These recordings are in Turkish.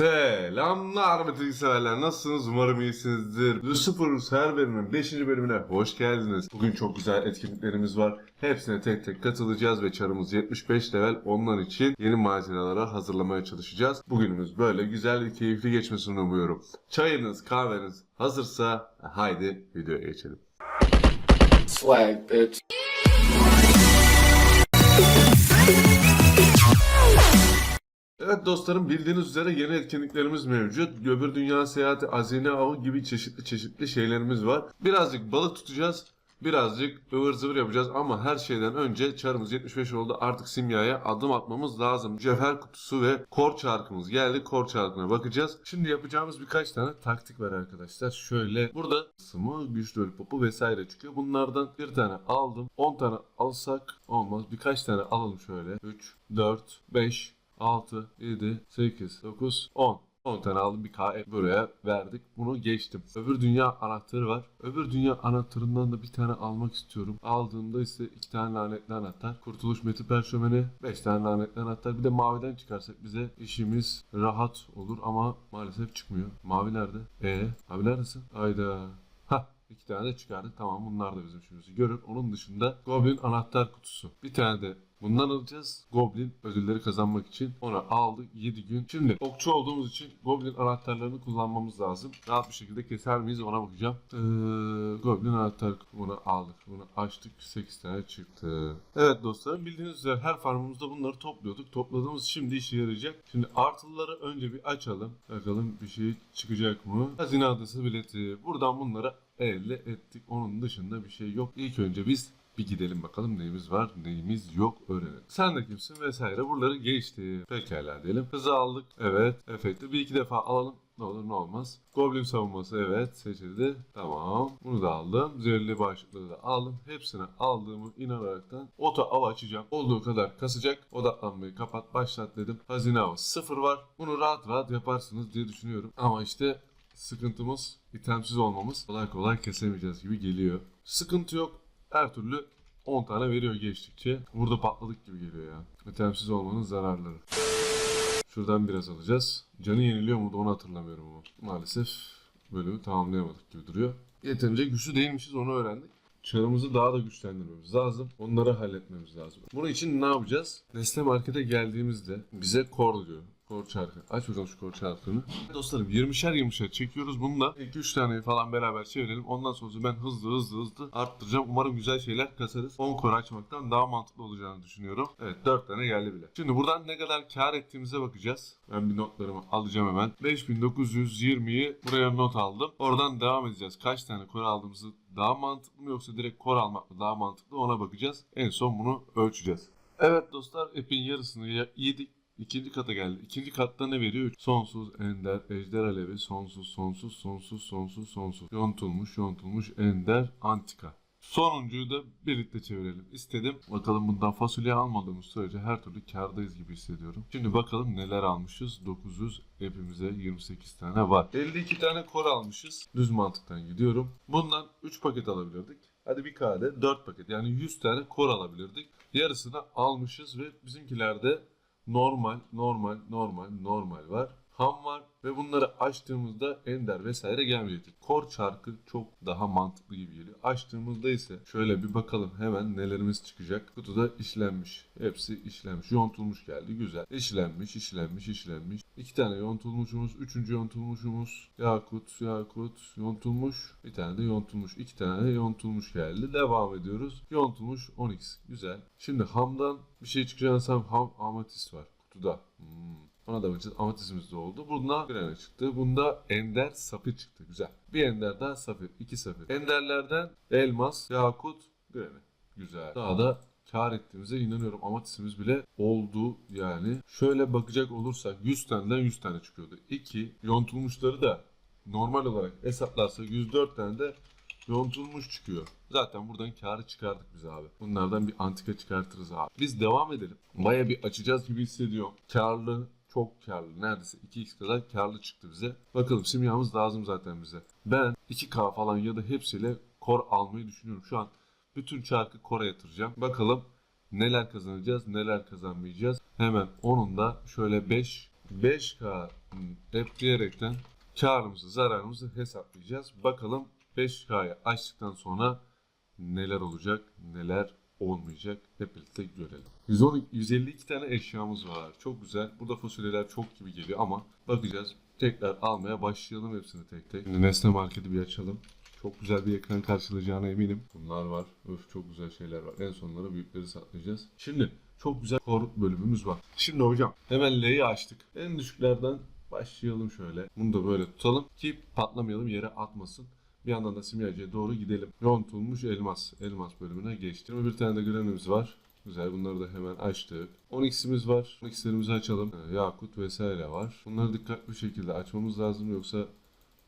Selamlar Metin severler. Nasılsınız? Umarım iyisinizdir. Lucifer serverinin 5. bölümüne hoş geldiniz. Bugün çok güzel etkinliklerimiz var. Hepsine tek tek katılacağız ve çarımız 75 level. Onlar için yeni maceralara hazırlamaya çalışacağız. Bugünümüz böyle güzel ve keyifli geçmesini umuyorum. Çayınız, kahveniz hazırsa haydi videoya geçelim. Swag, bitch. Evet dostlarım bildiğiniz üzere yeni etkinliklerimiz mevcut. Göbür Dünya Seyahati, Hazine Avı gibi çeşitli çeşitli şeylerimiz var. Birazcık balık tutacağız. Birazcık ıvır zıvır yapacağız ama her şeyden önce çarımız 75 oldu. Artık simyaya adım atmamız lazım. Cevher kutusu ve kor çarkımız geldi. Kor çarkına bakacağız. Şimdi yapacağımız birkaç tane taktik var arkadaşlar. Şöyle burada sımı, güç popu vesaire çıkıyor. Bunlardan bir tane aldım. 10 tane alsak olmaz. Birkaç tane alalım şöyle. 3, 4, 5, 6, 7, 8, 9, 10. 10 tane aldım bir K buraya verdik. Bunu geçtim. Öbür dünya anahtarı var. Öbür dünya anahtarından da bir tane almak istiyorum. Aldığımda ise 2 tane lanetli anahtar. Kurtuluş Meti Perşömeni 5 tane lanetli anahtar. Bir de maviden çıkarsak bize işimiz rahat olur ama maalesef çıkmıyor. Mavi nerede? E, abi neredesin? Hayda. İki tane de çıkardık. Tamam bunlar da bizim işimizi görür. Onun dışında Goblin anahtar kutusu. Bir tane de bundan alacağız. Goblin ödülleri kazanmak için. Ona aldık 7 gün. Şimdi okçu olduğumuz için Goblin anahtarlarını kullanmamız lazım. Rahat bir şekilde keser miyiz ona bakacağım. Ee, Goblin anahtar bunu aldık. Bunu açtık. 8 tane çıktı. Evet dostlarım bildiğiniz üzere her farmımızda bunları topluyorduk. Topladığımız şimdi işe yarayacak. Şimdi artıları önce bir açalım. Bakalım bir şey çıkacak mı? Hazine adası bileti. Buradan bunları elde ettik. Onun dışında bir şey yok. İlk önce biz bir gidelim bakalım neyimiz var neyimiz yok öğrenelim. Sen de kimsin vesaire buraları geçti. Pekala diyelim. Hızı aldık. Evet. Efekti bir iki defa alalım. Ne olur ne olmaz. Goblin savunması evet seçildi. Tamam. Bunu da aldım. Zehirli başlıkları da aldım. Hepsini aldığımı inanaraktan oto av açacağım. Olduğu kadar kasacak. Odaklanmayı kapat başlat dedim. Hazine avı sıfır var. Bunu rahat rahat yaparsınız diye düşünüyorum. Ama işte sıkıntımız itemsiz olmamız. Kolay kolay kesemeyeceğiz gibi geliyor. Sıkıntı yok. Her türlü 10 tane veriyor geçtikçe. Burada patladık gibi geliyor ya. İtemsiz olmanın zararları. Şuradan biraz alacağız. Canı yeniliyor mu da onu hatırlamıyorum ama. Maalesef bölümü tamamlayamadık gibi duruyor. Yeterince güçlü değilmişiz onu öğrendik. Çarımızı daha da güçlendirmemiz lazım. Onları halletmemiz lazım. Bunun için ne yapacağız? Nesne Market'e geldiğimizde bize kor diyor. Kor çarkı. Aç bakalım şu kor çarkını. Dostlarım 20'şer 20'şer çekiyoruz. Bununla ilk 3 taneyi falan beraber çevirelim. Ondan sonra ben hızlı hızlı hızlı arttıracağım. Umarım güzel şeyler kasarız. 10 kor açmaktan daha mantıklı olacağını düşünüyorum. Evet 4 tane geldi bile. Şimdi buradan ne kadar kar ettiğimize bakacağız. Ben bir notlarımı alacağım hemen. 5920'yi buraya not aldım. Oradan devam edeceğiz. Kaç tane kor aldığımızı daha mantıklı mı yoksa direkt kor almak mı daha mantıklı ona bakacağız. En son bunu ölçeceğiz. Evet dostlar epin yarısını ya- yedik. İkinci kata geldi. İkinci katta ne veriyor? Sonsuz, ender, ejder alevi, sonsuz, sonsuz, sonsuz, sonsuz, sonsuz. Yontulmuş, yontulmuş, ender, antika. Sonuncuyu da birlikte çevirelim istedim. Bakalım bundan fasulye almadığımız sürece her türlü kardayız gibi hissediyorum. Şimdi bakalım neler almışız. 900 hepimize 28 tane var. 52 tane kor almışız. Düz mantıktan gidiyorum. Bundan 3 paket alabilirdik. Hadi bir kade 4 paket yani 100 tane kor alabilirdik. Yarısını almışız ve bizimkilerde normal, normal, normal, normal var. Ham var ve bunları açtığımızda ender vesaire gelmeyecek. Kor çarkı çok daha mantıklı gibi geliyor. Açtığımızda ise şöyle bir bakalım hemen nelerimiz çıkacak. Kutuda işlenmiş. Hepsi işlenmiş. Yontulmuş geldi. Güzel. İşlenmiş, işlenmiş, işlenmiş. İki tane yontulmuşumuz. Üçüncü yontulmuşumuz. Yakut, yakut, yontulmuş. Bir tane de yontulmuş. iki tane de yontulmuş geldi. Devam ediyoruz. Yontulmuş 10x. Güzel. Şimdi hamdan bir şey çıkacağını sanırım ham amatist var. Kutuda. Hmm. Ona da bakacağız. Amatistimiz de oldu. Bunda tane çıktı. Bunda ender safir çıktı. Güzel. Bir ender daha safir. iki safir. Enderlerden elmas, yakut, grene. Güzel. Daha da kar ettiğimize inanıyorum. Amatistimiz bile oldu yani. Şöyle bakacak olursak 100 taneden 100 tane çıkıyordu. 2 yontulmuşları da normal olarak hesaplarsa 104 tane de yontulmuş çıkıyor. Zaten buradan karı çıkardık biz abi. Bunlardan bir antika çıkartırız abi. Biz devam edelim. Baya bir açacağız gibi hissediyorum. Karlı, çok karlı. Neredeyse 2x kadar karlı çıktı bize. Bakalım simyamız lazım zaten bize. Ben 2k falan ya da hepsiyle kor almayı düşünüyorum. Şu an bütün çarkı kora yatıracağım. Bakalım neler kazanacağız, neler kazanmayacağız. Hemen onun da şöyle 5 5k hep diyerekten karımızı zararımızı hesaplayacağız. Bakalım 5K'yı açtıktan sonra neler olacak neler olmayacak hep birlikte görelim. 110, 152 tane eşyamız var. Çok güzel. Burada fasulyeler çok gibi geliyor ama bakacağız. Tekrar almaya başlayalım hepsini tek tek. Şimdi Nesne Market'i bir açalım. Çok güzel bir ekran karşılayacağına eminim. Bunlar var. Öf çok güzel şeyler var. En sonları büyükleri saklayacağız. Şimdi çok güzel korut bölümümüz var. Şimdi hocam hemen L'yi açtık. En düşüklerden başlayalım şöyle. Bunu da böyle tutalım ki patlamayalım yere atmasın. Bir yandan da simyacıya doğru gidelim. Yontulmuş elmas. Elmas bölümüne geçtik. Bir tane de granimiz var. Güzel bunları da hemen açtık. 12'simiz var. 12'lerimizi açalım. Ee, Yakut vesaire var. Bunları dikkatli bir şekilde açmamız lazım yoksa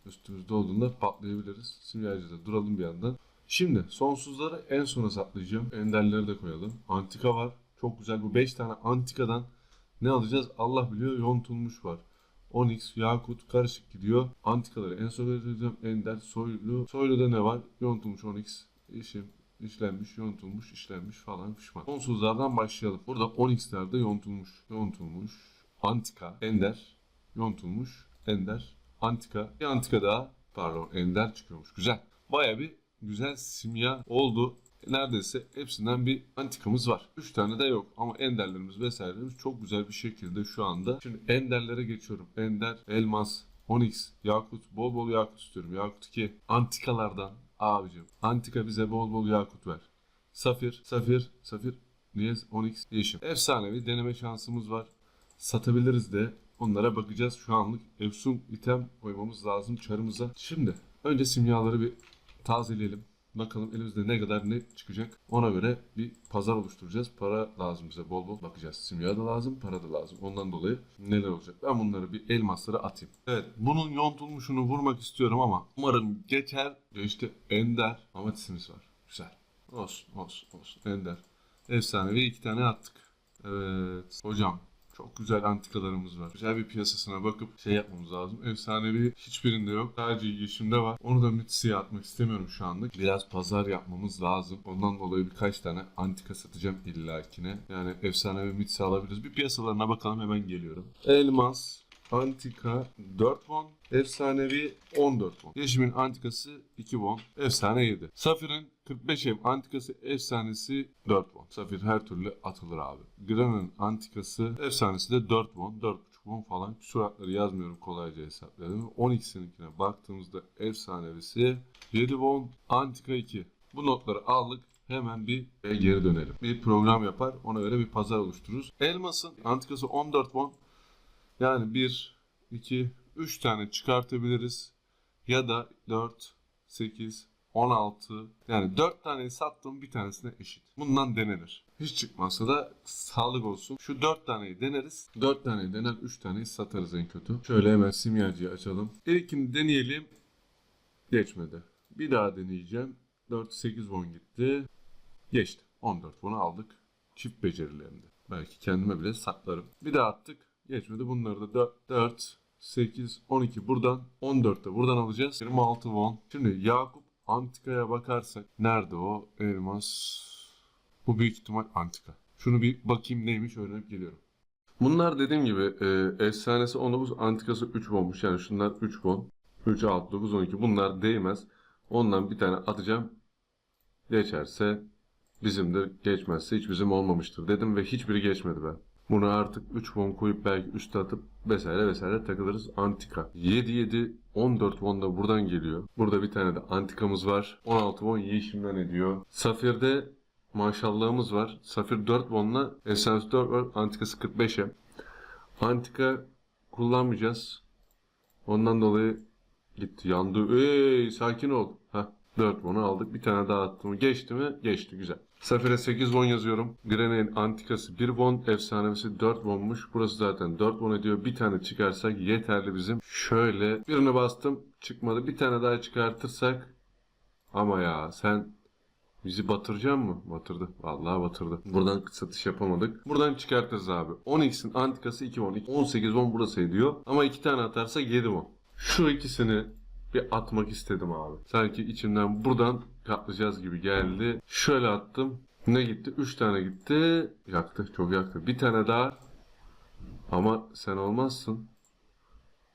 üstümüzde olduğunda patlayabiliriz. Simyacıda duralım bir yandan. Şimdi sonsuzları en sona saklayacağım. Enderleri de koyalım. Antika var. Çok güzel bu 5 tane antikadan ne alacağız Allah biliyor yontulmuş var. Onyx, Yakut karışık gidiyor. Antikaları en son vereceğim. Ender, Soylu. Soylu'da ne var? Yontulmuş Onyx. İşim, işlenmiş, yontulmuş, işlenmiş falan pişman. Sonsuzlardan başlayalım. Burada Onyx'lerde yontulmuş, yontulmuş. Antika, Ender, yontulmuş, Ender, Antika. Bir Antika daha, pardon Ender çıkıyormuş. Güzel. Baya bir güzel simya oldu. Neredeyse hepsinden bir antikamız var. 3 tane de yok ama enderlerimiz vesairelerimiz çok güzel bir şekilde şu anda. Şimdi enderlere geçiyorum. Ender, elmas, onyx, yakut. Bol bol yakut istiyorum. Yakut 2. Antikalardan abicim. Antika bize bol bol yakut ver. Safir, safir, safir. Niye? Onyx, yeşim. Efsanevi deneme şansımız var. Satabiliriz de. Onlara bakacağız. Şu anlık efsun item koymamız lazım çarımıza. Şimdi önce simyaları bir tazeleyelim. Bakalım elimizde ne kadar ne çıkacak. Ona göre bir pazar oluşturacağız. Para lazım bize bol bol bakacağız. Simya da lazım, para da lazım. Ondan dolayı neler olacak? Ben bunları bir elmaslara atayım. Evet, bunun yontulmuşunu vurmak istiyorum ama umarım geçer. İşte Ender amatisimiz var. Güzel. Olsun, olsun, olsun. Ender. Efsanevi iki tane attık. Evet. Hocam çok güzel antikalarımız var. Güzel bir piyasasına bakıp şey yapmamız lazım. Efsanevi hiçbirinde yok. Sadece yeşimde var. Onu da Mitsi'ye atmak istemiyorum şu anlık. Biraz pazar yapmamız lazım. Ondan dolayı birkaç tane antika satacağım illakine. Yani efsanevi Mitsi alabiliriz. Bir piyasalarına bakalım hemen geliyorum. Elmas, Antika 4 won, efsanevi 14 won. Yeşimin antikası 2 won, efsane 7. Safir'in 45 ev antikası efsanesi 4 won. Safir her türlü atılır abi. Gran'ın antikası efsanesi de 4 won, 4,5 won falan. Suratları yazmıyorum kolayca hesapladım. 12'sininkine baktığımızda efsanevisi 7 won, antika 2. Bu notları aldık. Hemen bir geri dönelim. Bir program yapar. Ona göre bir pazar oluştururuz. Elmas'ın antikası 14 won. Yani 1, 2, 3 tane çıkartabiliriz. Ya da 4, 8, 16. Yani 4 taneyi sattım bir tanesine eşit. Bundan denenir. Hiç çıkmazsa da sağlık olsun. Şu 4 taneyi deneriz. 4 taneyi dener 3 taneyi satarız en kötü. Şöyle hemen simyacıyı açalım. İlkini deneyelim. Geçmedi. Bir daha deneyeceğim. 4, 8 won gitti. Geçti. 14 won aldık. Çift becerilerinde. Belki kendime bile saklarım. Bir daha attık. Geçmedi. Bunları da 4, 4 8, 12 buradan 14 de buradan alacağız. 26 won. Şimdi Yakup Antika'ya bakarsak nerede o elmas? Bu büyük ihtimal Antika. Şunu bir bakayım neymiş öğrenip geliyorum. Bunlar dediğim gibi e, efsanesi 19, antikası 3 wonmuş. Yani şunlar 3 won. 3, 6, 9, 12 bunlar değmez. Ondan bir tane atacağım. Geçerse bizimdir, geçmezse hiç bizim olmamıştır dedim ve hiçbiri geçmedi ben. Bunu artık 3 won koyup belki üste atıp vesaire vesaire takılırız. Antika. 7 7 14 won da buradan geliyor. Burada bir tane de antikamız var. 16 won yeşimden ediyor. Safir'de maşallahımız var. Safir 4 won'la Essence 4 var. Antikası 45'e. Antika kullanmayacağız. Ondan dolayı gitti yandı. Ey sakin ol. Heh. 4 won'u aldık. Bir tane daha attım. Geçti mi? Geçti. Güzel. Safir'e 8 won yazıyorum. Grenade antikası 1 won. Efsanevisi 4 wonmuş. Burası zaten 4 won ediyor. Bir tane çıkarsak yeterli bizim. Şöyle birini bastım. Çıkmadı. Bir tane daha çıkartırsak. Ama ya sen bizi batıracak mı? Batırdı. Vallahi batırdı. Buradan satış yapamadık. Buradan çıkartırız abi. 10x'in antikası 2 won. 18 won burası ediyor. Ama 2 tane atarsak 7 won. Şu ikisini bir atmak istedim abi. Sanki içimden buradan katlayacağız gibi geldi. Şöyle attım. Ne gitti? 3 tane gitti. Yaktı. Çok yaktı. Bir tane daha. Ama sen olmazsın.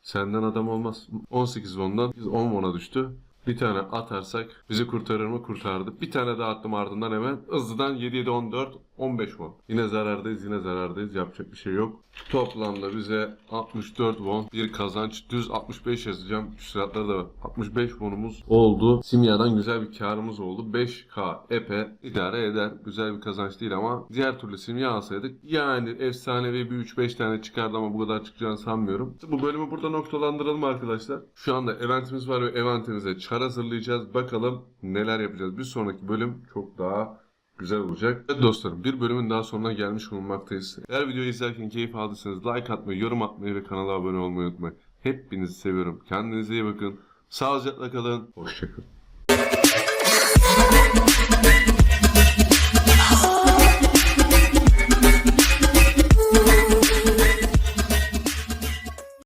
Senden adam olmaz. 18 won'dan biz 10 won'a düştü. Bir tane atarsak bizi kurtarır mı? Kurtardı. Bir tane daha attım ardından hemen. Hızlıdan 7 7 14 15 won. Yine zarardayız yine zarardayız. Yapacak bir şey yok. Toplamda bize 64 won bir kazanç. Düz 65 yazacağım. Küsuratları da var. 65 wonumuz oldu. Simya'dan güzel bir karımız oldu. 5k epe idare eder. Güzel bir kazanç değil ama diğer türlü simya alsaydık yani efsanevi bir 3-5 tane çıkardı ama bu kadar çıkacağını sanmıyorum. Bu bölümü burada noktalandıralım arkadaşlar. Şu anda eventimiz var ve eventimize çar hazırlayacağız. Bakalım neler yapacağız. Bir sonraki bölüm çok daha güzel olacak. Evet dostlarım bir bölümün daha sonuna gelmiş bulunmaktayız. Eğer videoyu izlerken keyif aldıysanız like atmayı, yorum atmayı ve kanala abone olmayı unutmayın. Hepinizi seviyorum. Kendinize iyi bakın. Sağlıcakla kalın. Hoşçakalın.